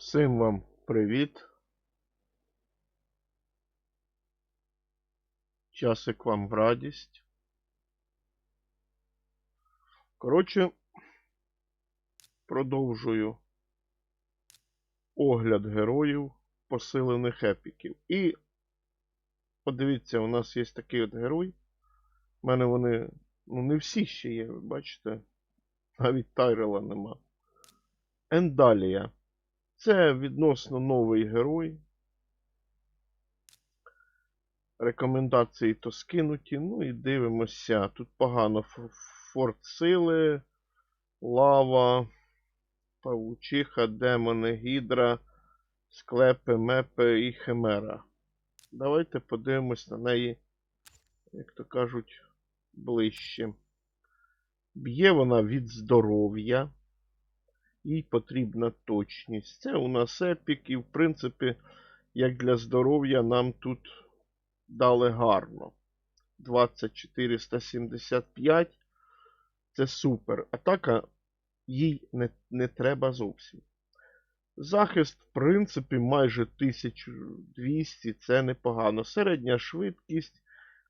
Всім вам привіт. Часик вам в радість. Коротше, продовжую огляд героїв посилених епіків. І подивіться, у нас є такий от герой. У мене вони, ну, не всі ще є, ви бачите. Навіть Тайрела нема. Ендалія. Це відносно новий герой. Рекомендації то скинуті. Ну і дивимося. Тут погано форт сили, лава, павучиха, демони, гідра, склепи, мепи і химера. Давайте подивимось на неї, як то кажуть, ближче. Б'є вона від здоров'я. Їй потрібна точність. Це у нас епік, і, в принципі, як для здоров'я, нам тут дали гарно. 2475. Це супер. Атака їй не, не треба зовсім. Захист, в принципі, майже 1200, це непогано. Середня швидкість,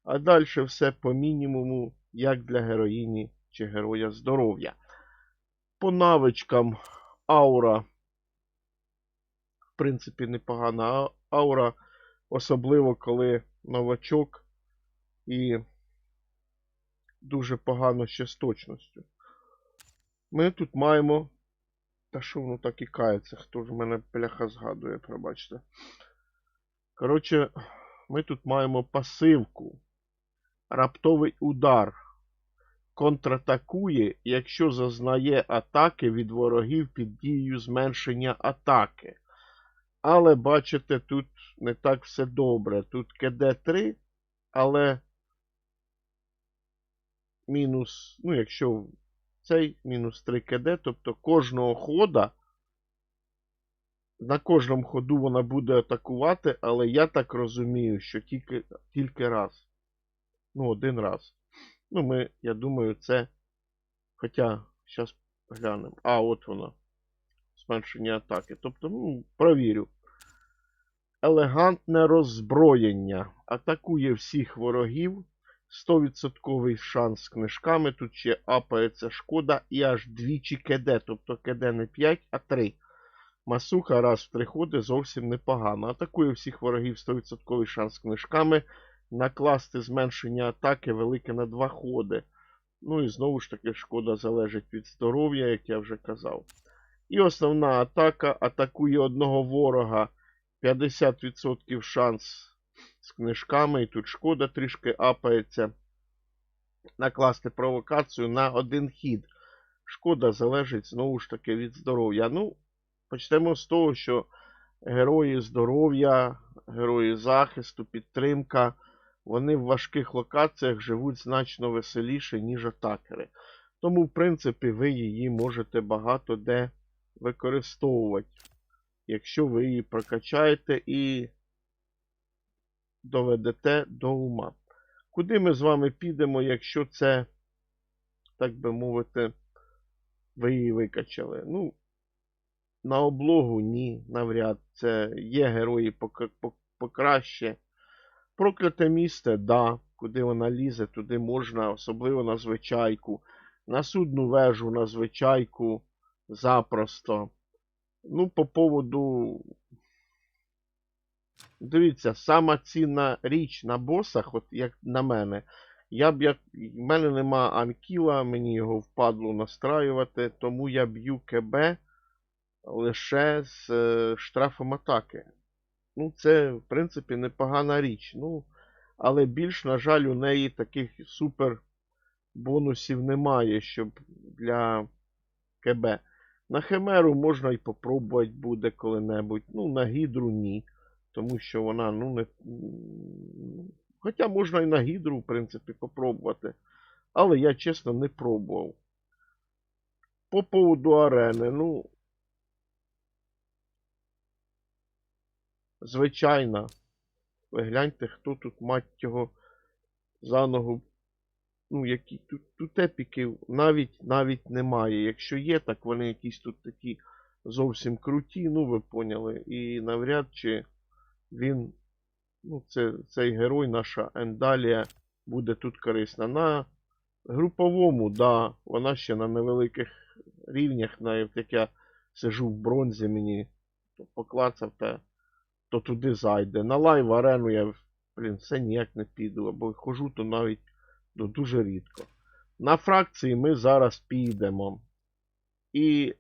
а далі все по мінімуму, як для героїні чи героя здоров'я. По навичкам аура, в принципі, непогана аура, особливо коли новачок і дуже погано ще з точністю. Ми тут маємо. Та що воно так і кається? Хто ж мене пляха згадує, пробачте. Коротше, ми тут маємо пасивку. Раптовий удар контратакує, якщо зазнає атаки від ворогів під дією зменшення атаки. Але бачите, тут не так все добре. Тут КД 3, але мінус, ну, якщо цей мінус 3 КД, тобто кожного хода. На кожному ходу вона буде атакувати, але я так розумію, що тільки, тільки раз. Ну, один раз. Ну, ми, я думаю, це. Хоча, зараз глянемо. А, от воно. Зменшення атаки. Тобто, ну, провірю. Елегантне роззброєння. Атакує всіх ворогів. 100% шанс з книжками. Тут ще апається шкода і аж двічі КД. Тобто КД не 5, а 3. Масуха раз в три ходи зовсім непогано. Атакує всіх ворогів 100% шанс з книжками накласти зменшення атаки велике на два ходи. Ну і знову ж таки, шкода залежить від здоров'я, як я вже казав. І основна атака атакує одного ворога 50% шанс з книжками. І тут шкода трішки апається. Накласти провокацію на один хід. Шкода залежить знову ж таки від здоров'я. Ну, почнемо з того, що герої здоров'я, герої захисту, підтримка вони в важких локаціях живуть значно веселіше, ніж атакери. Тому, в принципі, ви її можете багато де використовувати, якщо ви її прокачаєте і доведете до ума. Куди ми з вами підемо, якщо це, так би мовити, ви її викачали? Ну, на облогу ні, навряд. Це є герої покраще. Прокляте місце, да. Куди вона лізе, туди можна, особливо на звичайку. На судну вежу, на звичайку запросто. Ну, по поводу. Дивіться, сама цінна річ на босах, от як на мене. Я б як. В мене нема анкіла, мені його впадло настраювати, тому я б'ю КБ лише з е, штрафом атаки. Ну, це, в принципі, непогана річ. Ну, але більш, на жаль, у неї таких супер бонусів немає, щоб для КБ. На Химеру можна і попробувати буде коли-небудь. Ну, на Гідру ні. Тому що вона, ну, не. Хоча можна і на Гідру, в принципі, попробувати. Але я, чесно, не пробував. По поводу арени, ну. Звичайно. Ви гляньте, хто тут, мать його, за ногу. Ну, які тут, тут епіків навіть навіть немає. Якщо є, так вони якісь тут такі зовсім круті, ну ви поняли. І навряд чи він, ну, це, цей герой, наша Ендалія, буде тут корисна. На груповому, да, вона ще на невеликих рівнях, навіть як я сижу в бронзі, мені поклацав, та, то туди зайде. На лайв арену я, блін, все ніяк не піду, або хожу, то навіть ну, дуже рідко. На фракції ми зараз підемо. І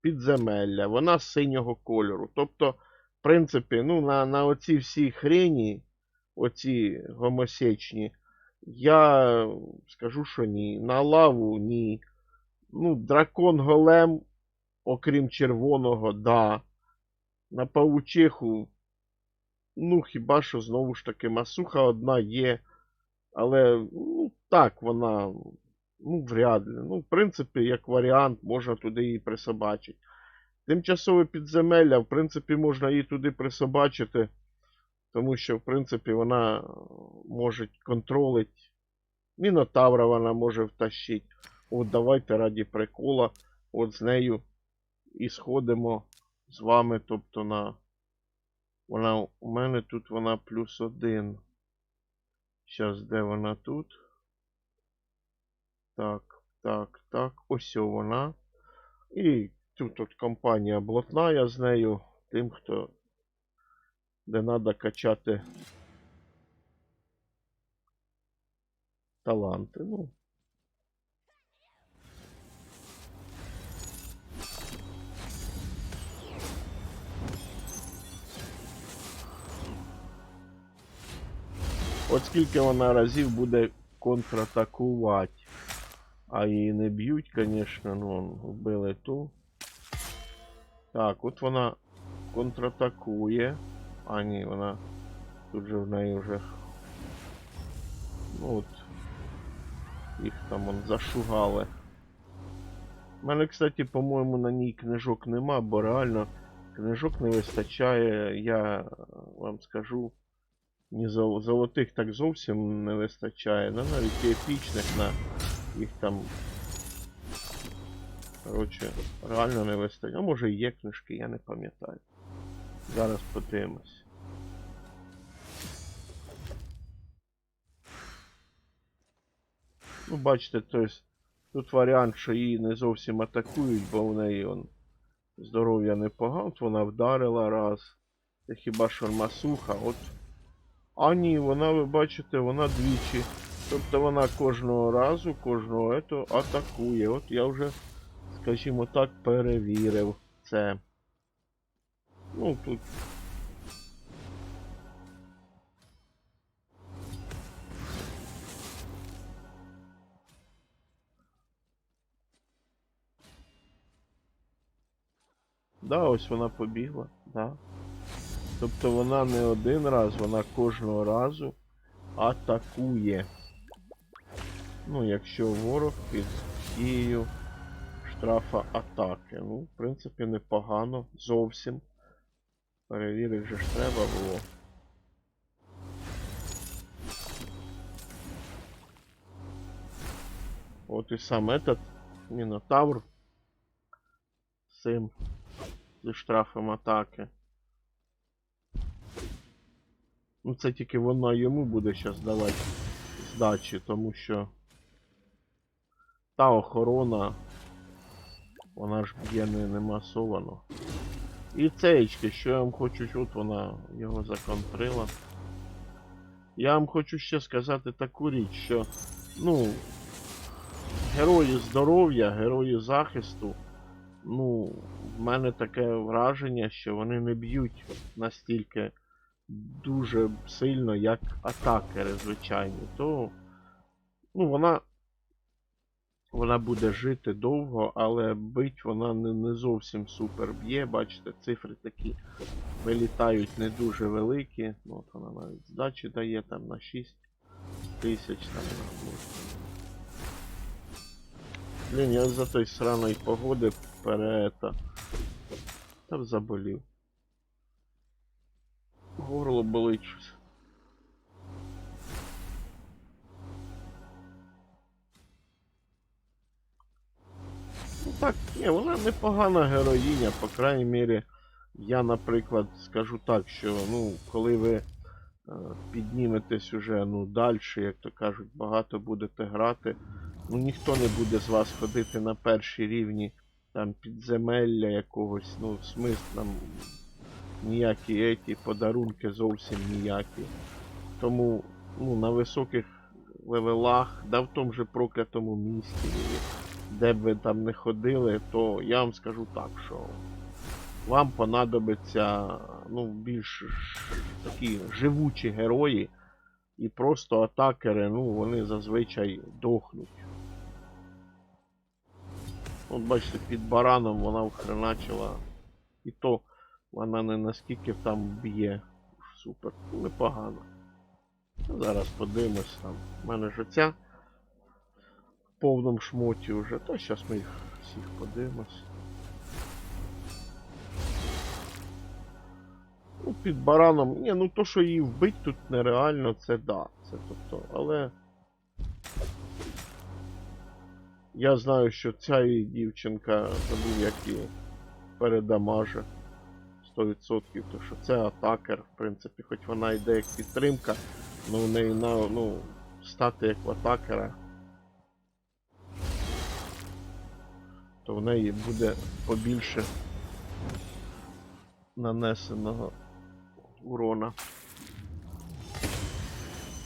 підземелля, вона синього кольору. Тобто, в принципі, ну, на, на оці всі хрені, оці гомосечні, я скажу, що ні. На лаву ні. Ну, дракон голем, окрім червоного, да. На павучиху, ну, хіба що знову ж таки масуха одна є. Але, ну, так, вона, ну, вряд ли. Ну, в принципі, як варіант, можна туди її присобачити. Тимчасове підземелля, в принципі, можна її туди присобачити, тому що, в принципі, вона може контролити. Мінотавра вона може втащити. От давайте раді прикола, от з нею і сходимо з вами, тобто на. Вона у мене тут вона плюс один. Зараз, де вона тут? Так, так, так. Ось вона. І тут от компанія блатна, я з нею. Тим, хто. Де треба качати таланти. Ну. От скільки вона разів буде контратакувати. А її не б'ють, звісно, ну, вбили ту. Так, от вона контратакує. А ні, вона тут же в неї вже. Ну от. Їх там вон зашугали. У мене, кстати, по-моєму, на ній книжок нема, бо реально книжок не вистачає, я вам скажу. Ні зол- золотих так зовсім не вистачає. Ну навіть і епічних на їх там. Коротше, реально не вистачає. А може і є книжки, я не пам'ятаю. Зараз подивимось. Ну, бачите, то есть, тут варіант, що її не зовсім атакують, бо в неї он, здоров'я непогано, вона вдарила раз. Це хіба що масуха, от. А ні, вона, ви бачите, вона двічі. Тобто вона кожного разу, кожного ето атакує. От я вже, скажімо так, перевірив це. Ну, тут. Да, ось вона побігла, да. Тобто вона не один раз, вона кожного разу атакує. Ну, якщо ворог під дією штрафа атаки. Ну, в принципі, непогано зовсім. Перевірити же ж треба було. От і сам этот Мінотавр цим зі штрафом атаки. Ну це тільки вона йому буде зараз давати здачі, тому що та охорона, вона ж б'є не, не масовано. І цеєчки, що я вам хочу, от вона його законтрила. Я вам хочу ще сказати таку річ, що, ну, герої здоров'я, герої захисту, ну, в мене таке враження, що вони не б'ють настільки дуже сильно, як атакери звичайні. То, ну, вона. Вона буде жити довго, але бить вона не, не зовсім супер б'є. Бачите, цифри такі вилітають не дуже великі. Ну, от вона навіть здачі дає там на 6 тисяч там на Блін, я за той сраної погоди перета. Та заболів. Горло болить. Ну, так, ні, вона непогана героїня, по крайній мірі, я, наприклад, скажу так, що ну, коли ви е, підніметесь уже ну, далі, як то кажуть, багато будете грати, ну ніхто не буде з вас ходити на перші рівні там підземелля якогось, ну, смисл там ніякі еті, подарунки зовсім ніякі. Тому ну, на високих левелах, да в тому же проклятому місті, де б ви там не ходили, то я вам скажу так, що вам понадобиться ну, більш такі живучі герої, і просто атакери, ну, вони зазвичай дохнуть. От бачите, під бараном вона вхреначила. І то вона не наскільки там б'є. Супер. Непогано. Ну, Зараз подивимось там. У мене ж оця в повному шмоті вже. То зараз ми їх всіх подивимось. Ну, під бараном. Ні, ну то, що її вбить тут нереально, це да. Це тобто, але. Я знаю, що ця її дівчинка забув, як її передамаже 100%, то що це атакер, в принципі, хоч вона йде як підтримка, але в неї на, ну, стати як в атакера, то в неї буде побільше нанесеного урона.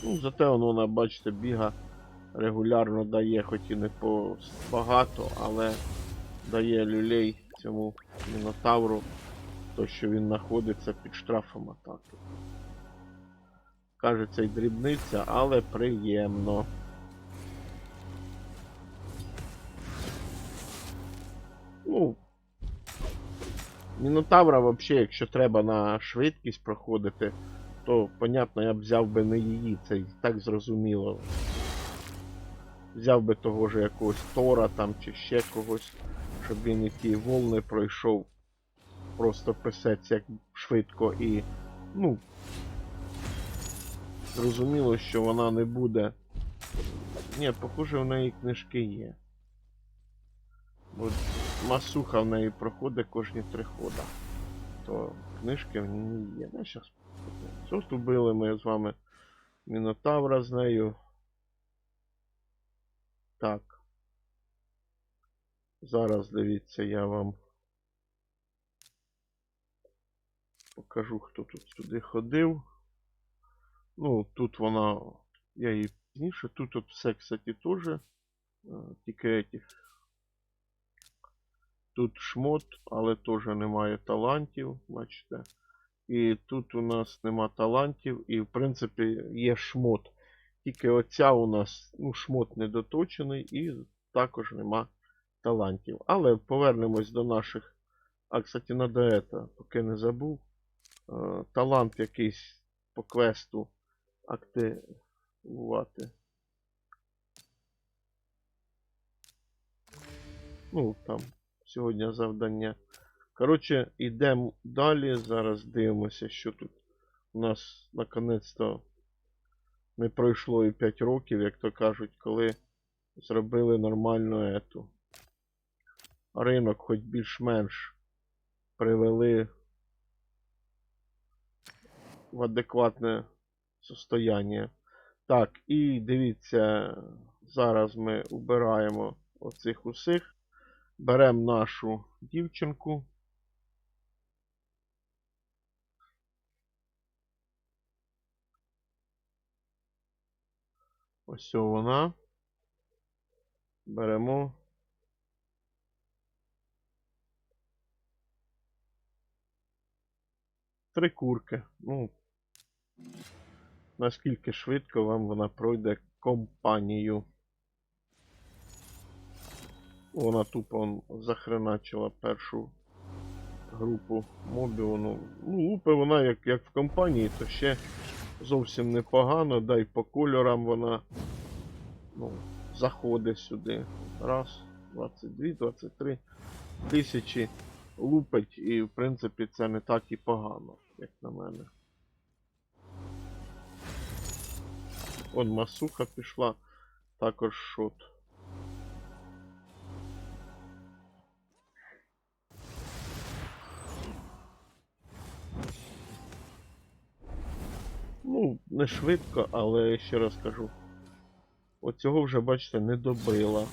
Ну, зате воно, бачите, біга регулярно дає, хоч і не по багато, але дає люлей цьому мінотавру, то що він знаходиться під штрафом атаки. Кажеться й дрібниця, але приємно. Ну. Мінотавра взагалі, якщо треба на швидкість проходити, то, понятно, я б взяв би не її, це і так зрозуміло. Взяв би того ж якогось Тора там чи ще когось, щоб він і ті волни пройшов. Просто писець як швидко і. Ну. Зрозуміло, що вона не буде. Ні, похоже, в неї книжки є. Бо масуха в неї проходить кожні три хода. То книжки в ній є. Ну, щас. Просто вбили ми з вами Мінотавра з нею. Так. Зараз дивіться, я вам покажу, хто тут сюди ходив. Ну, тут вона. Я її пізніше. Тут от все, кстати, теж. е, Тільки этих. Тут шмот, але теж немає талантів, бачите. І тут у нас нема талантів, і в принципі є шмот. Тільки оця у нас ну, шмот недоточений і також нема талантів. Але повернемось до наших. А, кстати, надо это, поки не забув. Е, талант якийсь по квесту активувати. Ну, там, сьогодні завдання. Коротше, йдемо далі. Зараз дивимося, що тут у нас наконець-то не пройшло і 5 років, як то кажуть, коли зробили нормальну ету. Ринок хоч більш-менш привели в адекватне состояние. Так, і дивіться, зараз ми убираємо оцих усіх. Беремо нашу дівчинку. Ось вона. Беремо. Три курки. Ну, наскільки швидко вам вона пройде компанію. Вона тупо захреначила першу групу мобів. Ну, лупи вона як, як в компанії, то ще зовсім непогано, да й по кольорам вона ну, заходить сюди. Раз, 22, 23 тисячі лупить, і в принципі це не так і погано, як на мене. Он масуха пішла. Також шот. Ну, не швидко, але ще раз кажу. Оцього вже, бачите, не добила.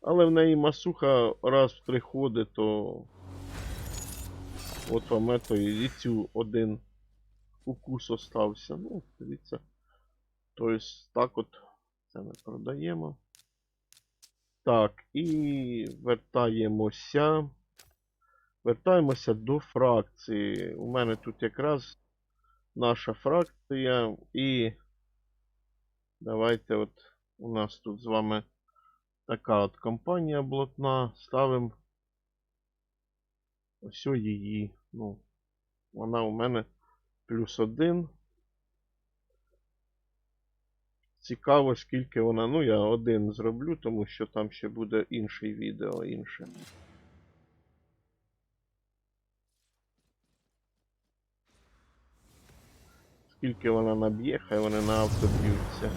Але в неї масуха раз в три ходи, то от вам ето і цю один укус остався. Ну, дивіться. Тобто, так от це ми продаємо. Так, і вертаємося. Вертаємося до фракції. У мене тут якраз наша фракція. І давайте от у нас тут з вами така от компанія блатна. Ставимо ось її. Ну, вона у мене плюс один. Цікаво, скільки вона. Ну, я один зроблю, тому що там ще буде інший відео інше. Скільки вона наб'є, хай вони на авто б'ються.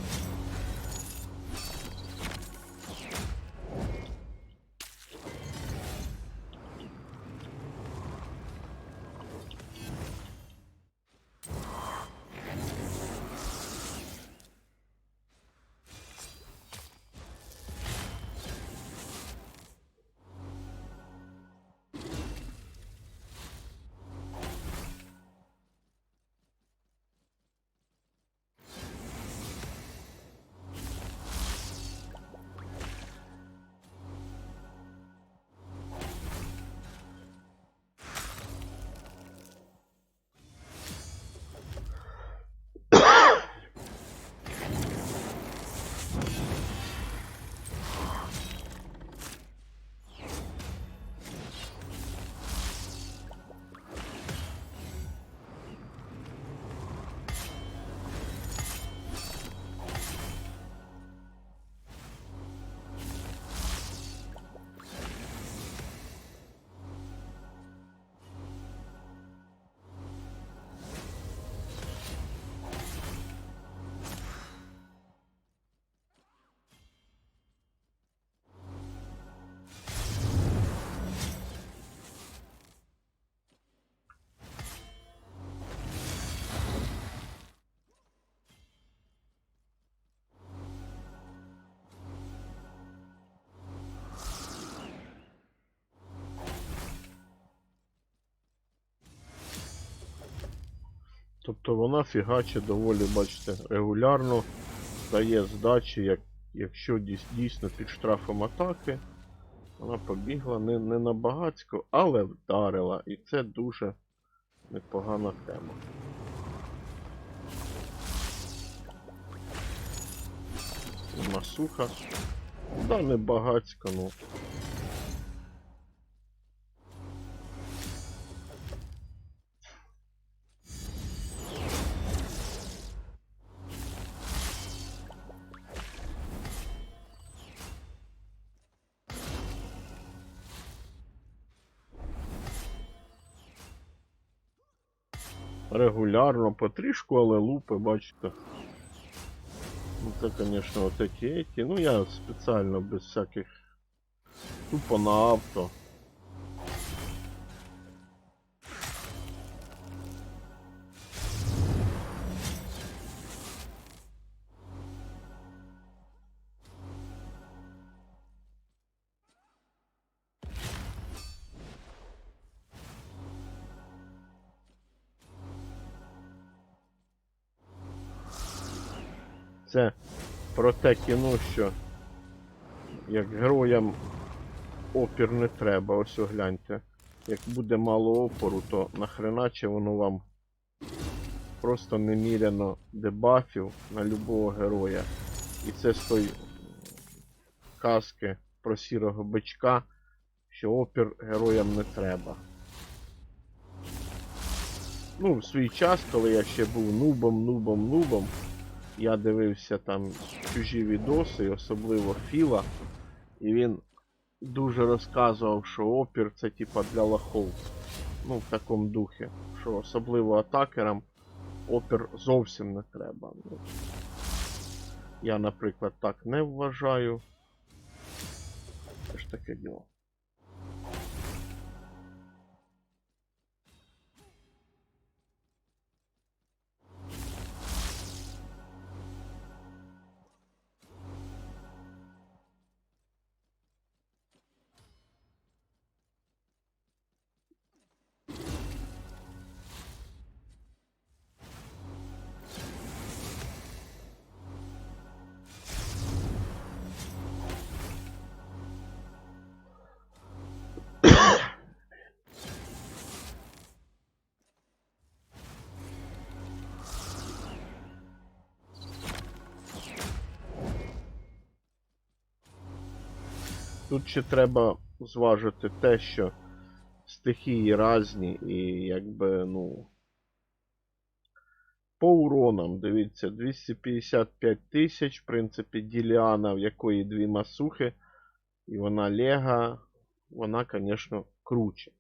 Тобто вона фігаче доволі, бачите, регулярно дає здачі, як, якщо дійсно під штрафом атаки. Вона побігла не, не на багацько, але вдарила. І це дуже непогана тема. Масуха. Да, не багацько, ну. Регулярно потрішку, але лупи, бачите. Ну це, звісно, отакі эти. Ну я спеціально без всяких. Тупо на авто. Це про те кіно, що як героям опір не треба, ось огляньте. Як буде мало опору, то нахреначе воно вам просто неміряно дебафів на любого героя. І це з той казки про сірого бичка, що опір героям не треба. Ну, в свій час, коли я ще був нубом, нубом, нубом, я дивився там чужі відоси, особливо Філа, і він дуже розказував, що опір це типа для лохов. Ну, в такому духі. Що особливо атакерам опір зовсім не треба. Ну, я, наприклад, так не вважаю. Це ж таке діло. Тут ще треба зважити те, що стихії різні і якби, ну. По уронам, дивіться, 255 тисяч, в принципі, Діліана, в якої дві масухи, і вона Лега, вона, звісно, круче.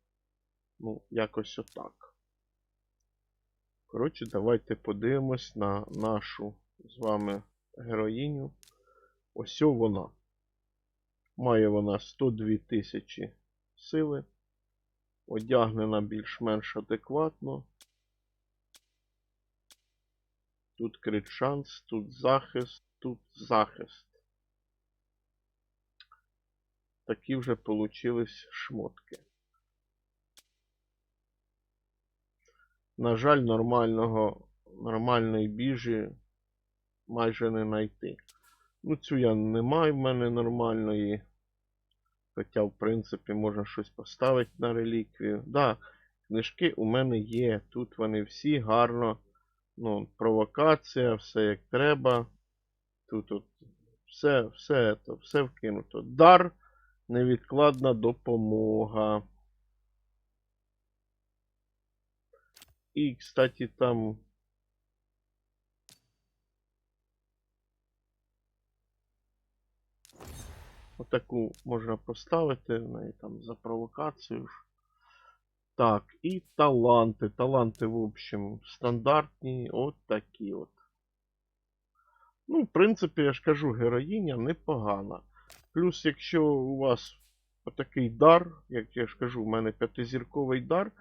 Ну, якось отак. Коротше, давайте подивимось на нашу з вами героїню. Ось вона. Має вона 102 тисячі сили. Одягнена більш-менш адекватно. Тут крит шанс, тут захист, тут захист. Такі вже получились шмотки. На жаль, нормального, нормальної біжі майже не знайти. Ну, цю я не маю в мене нормальної. Хоча, в принципі, можна щось поставити на реліквію. Да, книжки у мене є. Тут вони всі гарно. Ну, провокація, все як треба. Тут от все, все, це, все вкинуто. Дар, невідкладна допомога. І, кстати, там. Отаку можна поставити, в там за провокацію. Так, і таланти. Таланти, в общем, стандартні, от такі от. Ну, в принципі, я ж кажу, героїня непогана. Плюс, якщо у вас отакий дар, як я ж кажу, у мене п'ятизірковий дар,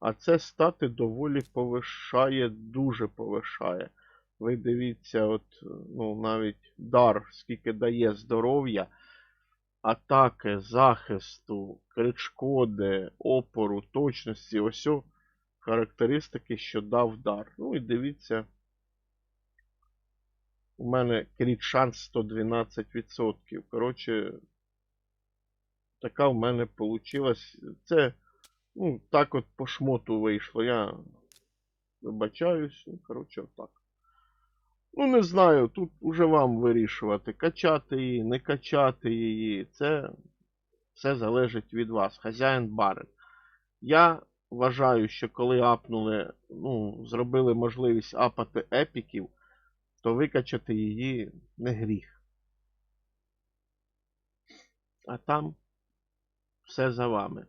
а це стати доволі повишає, дуже повишає. Ви дивіться, от, ну, навіть дар, скільки дає здоров'я, атаки, захисту, крит шкоди, опору, точності, ось характеристики, що дав дар. Ну і дивіться, у мене крит шанс 112%. Коротше, така в мене получилась. Це, ну, так от по шмоту вийшло. Я вибачаюсь, ну, коротше, отак. Ну, не знаю, тут уже вам вирішувати, качати її, не качати її. Це все залежить від вас. Хазяїн барин. Я вважаю, що коли апнули, ну, зробили можливість апати епіків, то викачати її не гріх. А там все за вами.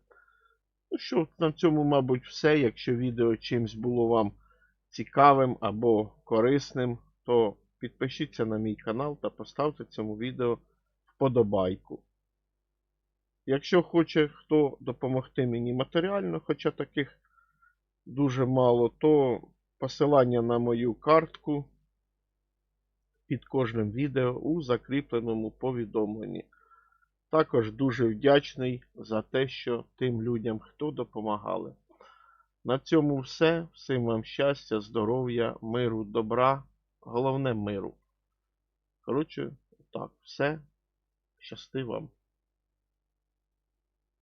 Ну що, на цьому, мабуть, все. Якщо відео чимсь було вам цікавим або корисним, то підпишіться на мій канал та поставте цьому відео вподобайку. Якщо хоче хто допомогти мені матеріально, хоча таких дуже мало, то посилання на мою картку під кожним відео у закріпленому повідомленні. Також дуже вдячний за те, що тим людям, хто допомагали. На цьому все. Всім вам щастя, здоров'я, миру, добра. Головне миру. Коротше, так, все. Щасти вам.